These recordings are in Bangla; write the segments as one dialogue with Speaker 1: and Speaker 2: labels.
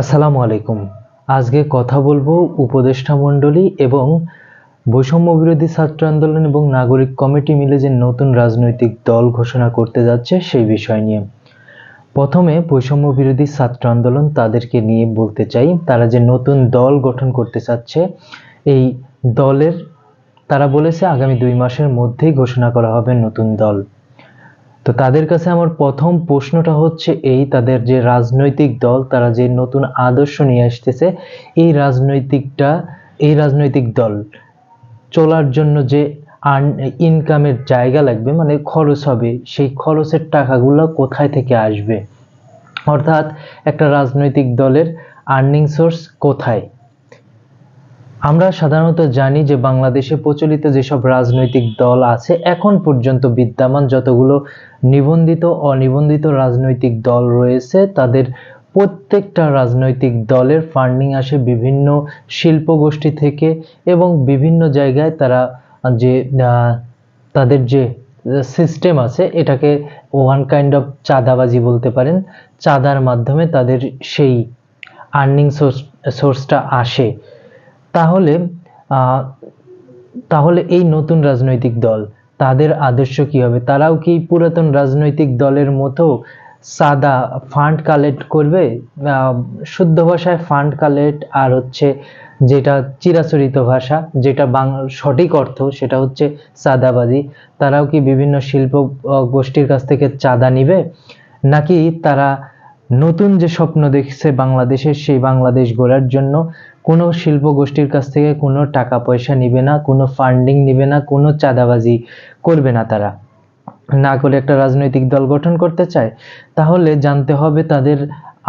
Speaker 1: আসসালামু আলাইকুম। আজকে কথা বলব উপদেষ্টা মণ্ডলী এবং বৈষম্য বিরোধী ছাত্র আন্দোলন এবং নাগরিক কমিটি মিলে যে নতুন রাজনৈতিক দল ঘোষণা করতে যাচ্ছে সেই বিষয় নিয়ে। প্রথমে বৈষম্য বিরোধী ছাত্র আন্দোলন তাদেরকে নিয়ে বলতে চাই, তারা যে নতুন দল গঠন করতে চাচ্ছে, এই দলের, তারা বলেছে আগামী দুই মাসের মধ্যেই ঘোষণা করা হবে নতুন দল। তো তাদের কাছে আমার প্রথম প্রশ্নটা হচ্ছে এই তাদের যে রাজনৈতিক দল, তারা যে নতুন আদর্শ নিয়ে আসতেছে, এই রাজনৈতিকটা, এই রাজনৈতিক দল চলার জন্য যে ইনকামের জায়গা লাগবে মানে খরচ হবে, সেই খরচের টাকাগুলো কোথায় থেকে আসবে? অর্থাৎ একটা রাজনৈতিক দলের আর্নিং সোর্স কোথায়? আমরা সাধারণত জানি যে বাংলাদেশে প্রচলিত যেসব রাজনৈতিক দল আছে, এখন পর্যন্ত বিদ্যমান যতগুলো নিবন্ধিত, অনিবন্ধিত রাজনৈতিক দল রয়েছে, তাদের প্রত্যেকটা রাজনৈতিক দলের ফান্ডিং আসে বিভিন্ন শিল্প গোষ্ঠী থেকে এবং বিভিন্ন জায়গায় তারা যে তাদের যে সিস্টেম আছে, এটাকে ওয়ান কাইন্ড অফ চাঁদাবাজি বলতে পারেন। চাঁদার মাধ্যমে তাদের সেই আর্নিং সোর্স সোর্সটা আসে। তাহলে তাহলে এই নতুন রাজনৈতিক দল তাদের আদর্শ কি হবে? তারাও কি পুরাতন রাজনৈতিক দলের মতো সাদা ফান্ড কালেক্ট করবে? শুদ্ধ ভাষায় ফান্ড কালেক্ট আর হচ্ছে যেটা চিরাচরিত ভাষা, যেটা বাংলা সঠিক অর্থ, সেটা হচ্ছে চাঁদাবাজি। তারাও কি বিভিন্ন শিল্প গোষ্ঠীর কাছ থেকে চাঁদা নিবে? নাকি তারা নতুন যে স্বপ্ন দেখছে বাংলাদেশের, সেই বাংলাদেশ গড়ার জন্য কোনো শিল্প গোষ্ঠীর কাছ থেকে কোনো টাকা পয়সা নিবে না, কোনো ফান্ডিং নিবে না, কোনো চাঁদাবাজি করবে না তারা। না করে একটা রাজনৈতিক দল গঠন করতে চায়, তাহলে জানতে হবে তাদের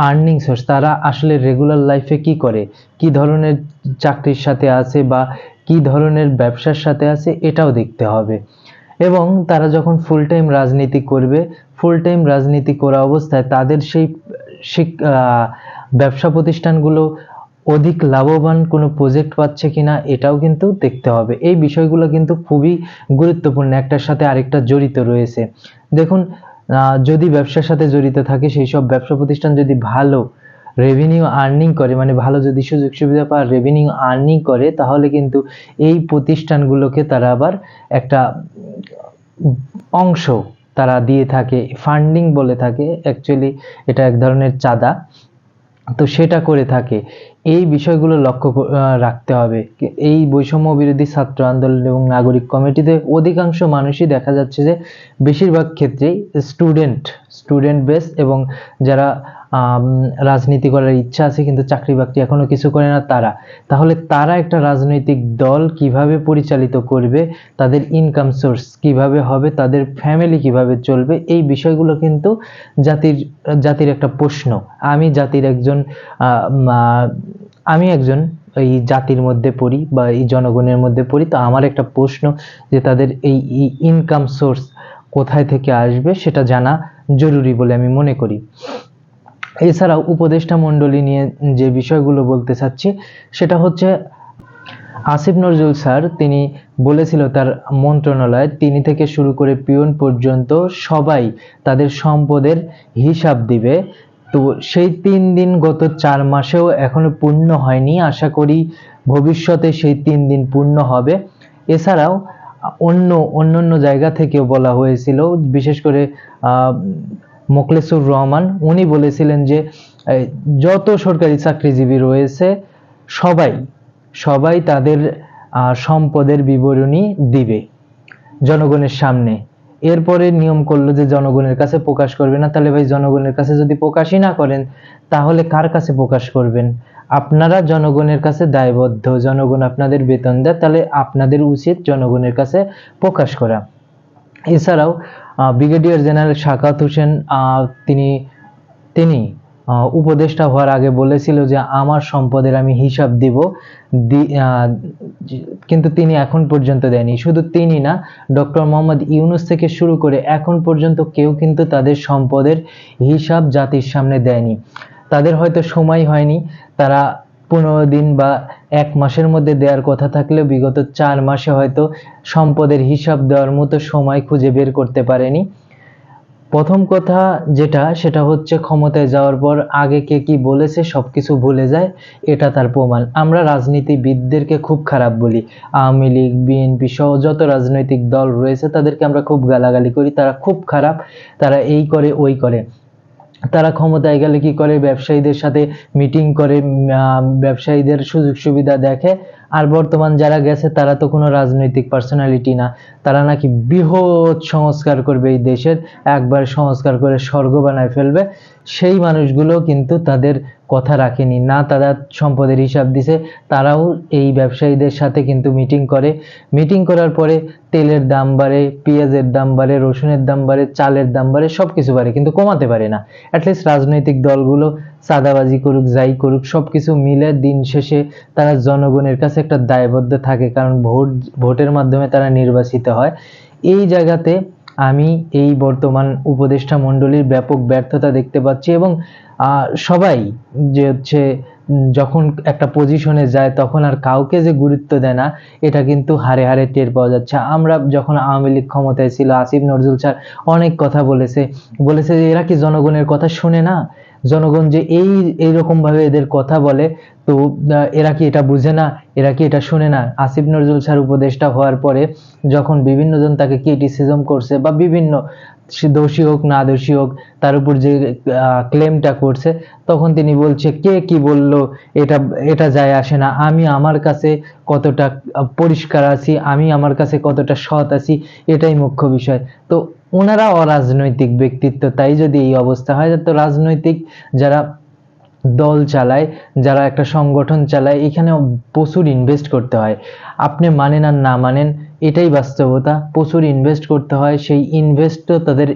Speaker 1: আর্নিং সোর্স তারা আসলে রেগুলার লাইফে কি করে, কি ধরনের চাকরির সাথে আছে বা কি ধরনের ব্যবসার সাথে আছে, এটাও দেখতে হবে। এবং তারা যখন ফুল টাইম রাজনীতি করবে ফুল টাইম রাজনীতি করা অবস্থায় তাদের সেই ব্যবসা প্রতিষ্ঠানগুলো অধিক লাভবান কোনো প্রজেক্ট পাচ্ছে কিনা এটাও কিন্তু দেখতে হবে। এই বিষয়গুলো কিন্তু খুবই গুরুত্বপূর্ণ। একটার সাথে আরেকটা জড়িত রয়েছে। দেখুন যদি ব্যবসার সাথে জড়িত থাকে, সেই সব ব্যবসা প্রতিষ্ঠান যদি ভালো রেভিনিউ আর্নিং করে মানে ভালো যদি সুযোগ সুবিধা পায় রেভিনিউ আর্নিং করে, তাহলে কিন্তু এই প্রতিষ্ঠানগুলোকে তারা আবার একটা অংশ তারা দিয়ে থাকে। ফান্ডিং বলে থাকে। অ্যাকচুয়ালি এটা এক ধরনের চাঁদা। তো সেটা করে থাকে। এই বিষয়গুলো লক্ষ্য রাখতে হবে। এই বৈষম্য বিরোধী ছাত্র আন্দোলন এবং নাগরিক কমিটিতে অধিকাংশ মানুষই দেখা যাচ্ছে যে, বেশিরভাগ ক্ষেত্রেই স্টুডেন্ট স্টুডেন্ট বেস এবং যারা রাজনীতি করার ইচ্ছা আছে, কিন্তু চাকরি বাকরি এখনও কিছু করে না তারা। তাহলে তারা একটা রাজনৈতিক দল কীভাবে পরিচালিত করবে, তাদের ইনকাম সোর্স কীভাবে হবে, তাদের ফ্যামিলি কীভাবে চলবে, এই বিষয়গুলো কিন্তু জাতির জাতির একটা প্রশ্ন। আমি জাতির একজন, আমি একজন এই জাতির মধ্যে পড়ি বা এই জনগণের মধ্যে পড়ি, তো আমার একটা প্রশ্ন যে তাদের এই ইনকাম সোর্স কোথায় থেকে আসবে সেটা জানা জরুরি বলে আমি মনে করি। এছাড়াও উপদেষ্টা মণ্ডলী নিয়ে যে বিষয়গুলো বলতে চাচ্ছি, সেটা হচ্ছে আসিফ নজরুল স্যার, তিনি বলেছিল তার মন্ত্রণালয়, তিনি থেকে শুরু করে পিয়ন পর্যন্ত সবাই তাদের সম্পদের হিসাব দিবে। তো সেই তিন দিন গত চার মাসেও এখনও পূর্ণ হয়নি, আশা করি ভবিষ্যতে সেই তিন দিন পূর্ণ হবে। এছাড়াও অন্য অন্যান্য জায়গা থেকেও বলা হয়েছিল, বিশেষ করে আহ, মোখলেসুর রহমান উনি বলেছিলেন যে যত সরকারি চাকরিজীবী রয়েছে সবাই সবাই তাদের সম্পদের বিবরণী দিবে জনগণের সামনে। এরপরে নিয়ম করল যে জনগণের কাছে প্রকাশ করবে না। তাহলে ভাই জনগণের কাছে যদি প্রকাশই না করেন তাহলে কার কাছে প্রকাশ করবেন? আপনারা জনগণের কাছে দায়বদ্ধ জনগণ আপনাদের বেতন দেয় তাহলে আপনাদের উচিত জনগণের কাছে প্রকাশ করা। এছাড়াও ব্রিগেডিয়ার জেনারেল শাকাত হোসেন তিনি তিনি উপদেষ্টা হওয়ার আগে বলেছিল যে, আমার সম্পদের আমি হিসাব দিব কিন্তু তিনি এখন পর্যন্ত দেয়নি। শুধু তিনি না, ডক্টর মোহাম্মদ ইউনুস থেকে শুরু করে এখন পর্যন্ত কেউ কিন্তু তাদের সম্পদের হিসাব জাতির সামনে দেয়নি। তাদের হয়তো সময় হয়নি, তারা পনেরো দিন বা এক মাসের মধ্যে দেওয়ার কথা থাকলেও বিগত চার মাসে হয়তো সম্পদের হিসাব দেওয়ার মতো সময় খুঁজে বের করতে পারেনি। প্রথম কথা যেটা, সেটা হচ্ছে ক্ষমতায় যাওয়ার পর আগে কে কি বলেছে সব কিছু ভুলে যায়, এটা তার প্রমাণ। আমরা রাজনীতিবিদদেরকে খুব খারাপ বলি। আওয়ামী লীগ, বিএনপি সহ যত রাজনৈতিক দল রয়েছে, তাদেরকে আমরা খুব গালাগালি করি। তারা খুব খারাপ, তারা এই করে, ওই করে। তারা ক্ষমতায় গেলে কি করে? ব্যবসায়ীদের সাথে মিটিং করে ব্যবসায়ীদের সুযোগ সুবিধা দেখে। আর বর্তমান যারা গেছে, তারা তো কোনো রাজনৈতিক পার্সোনালিটি না। তারা নাকি বৃহৎ সংস্কার করবে এই দেশের। একবার সংস্কার করে স্বর্গ বানায় ফেলবে। সেই মানুষগুলো কিন্তু তাদের কথা রাখেনি। না তারা সম্পদের হিসাব দিছে, তারাও এই ব্যবসায়ীদের সাথে কিন্তু মিটিং করে। মিটিং করার পরে তেলের দাম বাড়ে, পেঁয়াজের দাম বাড়ে, রসুনের দাম বাড়ে, চালের দাম বাড়ে সব কিছু বাড়ে, কিন্তু কমাতে পারে না। অ্যাটলিস্ট রাজনৈতিক দলগুলো চাঁদাবাজি করুক, যাই করুক সব কিছু মিলে দিন শেষে তারা জনগণের কাছে একটা দায়বদ্ধ থাকে, কারণ ভোট, ভোটের মাধ্যমে তারা নির্বাচিত হয়। এই জায়গাতে আমি এই বর্তমান উপদেষ্টা মণ্ডলীর ব্যাপক ব্যর্থতা দেখতে পাচ্ছি এবং সবাই যে হচ্ছে যখন একটা পজিশনে যায়, তখন আর কাউকে যে গুরুত্ব দেয় না, এটা কিন্তু হারে হারে টের পাওয়া যাচ্ছে। আমরা যখন আওয়ামী লীগ ক্ষমতায় ছিল, আসিফ নজরুল স্যার অনেক কথা বলেছে। বলেছে যে, এরা কি জনগণের কথা শুনে না? জনগণ যে এই এইরকম ভাবে এদের কথা বলে, তো এরা কি এটা বুঝে না? এরা কি এটা শুনে না? আসিফ নজরুল স্যার উপদেষ্টা হওয়ার পরে, যখন বিভিন্ন জন তাকে ক্রিটিসিজম করছে বা বিভিন্ন সে দোষী হোক, না দোষী হোক, তার উপর যে ক্লেমটা করছে, তখন তিনি বলছে, কে কি বলল, এটা এটা যায় আসে না। আমি আমার কাছে কতটা পরিষ্কার আছি, আমি আমার কাছে কতটা সৎ আছি, এটাই মুখ্য বিষয়। তো ওনারা অরাজনৈতিক ব্যক্তিত্ব, তাই যদি এই অবস্থা হয়, তো রাজনৈতিক যারা দল চালায়, যারা একটা সংগঠন চালায় এখানে প্রচুর ইনভেস্ট করতে হয়। আপনি মানেন আর না মানেন এটাই বাস্তবতা। প্রচুর ইনভেস্ট করতে হয়, সেই ইনভেস্টও তাদের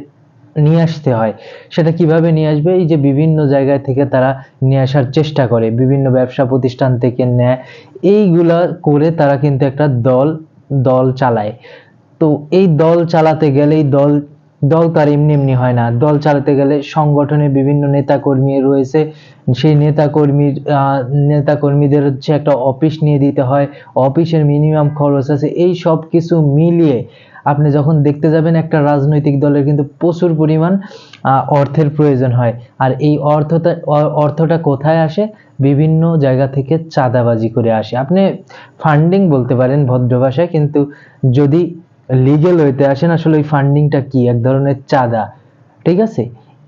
Speaker 1: নিয়ে আসতে হয়। সেটা কীভাবে নিয়ে আসবে? এই যে বিভিন্ন জায়গায় থেকে তারা নিয়ে আসার চেষ্টা করে, বিভিন্ন ব্যবসা প্রতিষ্ঠান থেকে নেয়। এইগুলা করে তারা কিন্তু একটা দল দল চালায়। তো এই দল চালাতে গেলে এই দল দল তার এমনি এমনি হয় না। দল চালাতে গেলে সংগঠনে বিভিন্ন নেতা কর্মী রয়েছে। সেই নেতা কর্মীর নেতা কর্মীদের হচ্ছে একটা অফিস নিয়ে দিতে হয়। অফিসের মিনিমাম খরচ আছে। এই সব কিছু মিলিয়ে আপনি যখন দেখতে যাবেন একটা রাজনৈতিক দলের কিন্তু প্রচুর পরিমাণ অর্থের প্রয়োজন হয়। আর এই অর্থটা অর্থটা কোথায় আসে? বিভিন্ন জায়গা থেকে চাঁদাবাজি করে আসে। আপনি ফান্ডিং বলতে পারেন ভদ্র ভাষায়, কিন্তু যদি লিগেল হইতে আসেন আসলে ওই ফান্ডিংটা কি? এক ধরনের চাঁদা। ঠিক আছে?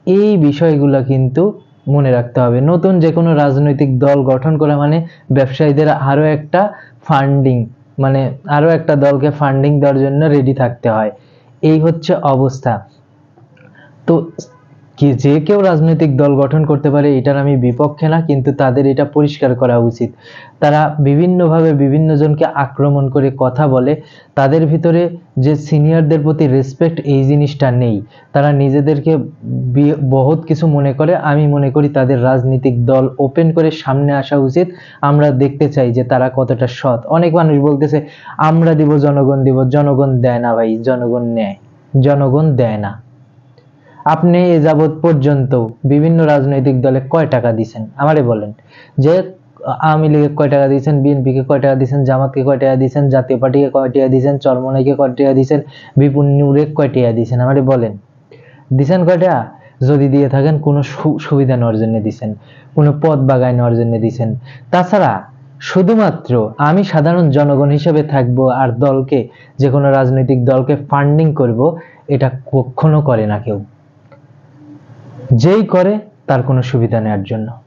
Speaker 1: এই বিষয়গুলো কিন্তু মনে রাখতে হবে। নতুন যে কোনো রাজনৈতিক দল গঠন করা মানে ব্যবসায়ীদের আরও একটা ফান্ডিং মানে আরও একটা দলকে ফান্ডিং দেওয়ার জন্য রেডি থাকতে হয়। এই হচ্ছে অবস্থা। তো কি যে কেউ রাজনৈতিক দল গঠন করতে পারে, এটার আমি বিপক্ষে না, কিন্তু তাদের এটা পরিষ্কার করা উচিত। তারা বিভিন্নভাবে বিভিন্ন জনকে আক্রমণ করে কথা বলে, তাদের ভিতরে যে সিনিয়রদের প্রতি রেসপেক্ট এই জিনিসটা নেই। তারা নিজেদেরকে বহুত কিছু মনে করে, আমি মনে করি তাদের রাজনৈতিক দল ওপেন করে সামনে আসা উচিত। আমরা দেখতে চাই যে তারা কতটা সৎ। অনেক মানুষ বলতেছে, আমরা দিব, জনগণ দিব, জনগণ দেয় না ভাই, জনগণ নেয়, জনগণ দেয় না। আপনি এ যাবৎ পর্যন্ত বিভিন্ন রাজনৈতিক দলে কয় টাকা দিছেন? আমারে বলেন। যে আওয়ামী লীগে কয় টাকা দিয়েছেন বিএনপিকে কয় টাকা দিয়েছেন জামাতকে কয় টাকা দিয়েছেন জাতীয় পার্টিকে কয় টাকা দিয়েছেন চরমনাইকে কয় টাকা দিয়েছেন বিপুল নূরে কয় টাকা দিয়েছেন আমারে বলেন। দিছেন কয় টাকা? যদি দিয়ে থাকেন, কোনো সুবিধা নেওয়ার জন্য দিছেন, কোনো পদ বাগায় নেওয়ার জন্য দিছেন। তাছাড়া শুধুমাত্র আমি সাধারণ জনগণ হিসেবে থাকব আর দলকে, যে কোনো রাজনৈতিক দলকে ফান্ডিং করব, এটা কখনো করে না কেউ। যেই করে তার কোনো সুবিধা নেওয়ার জন্য।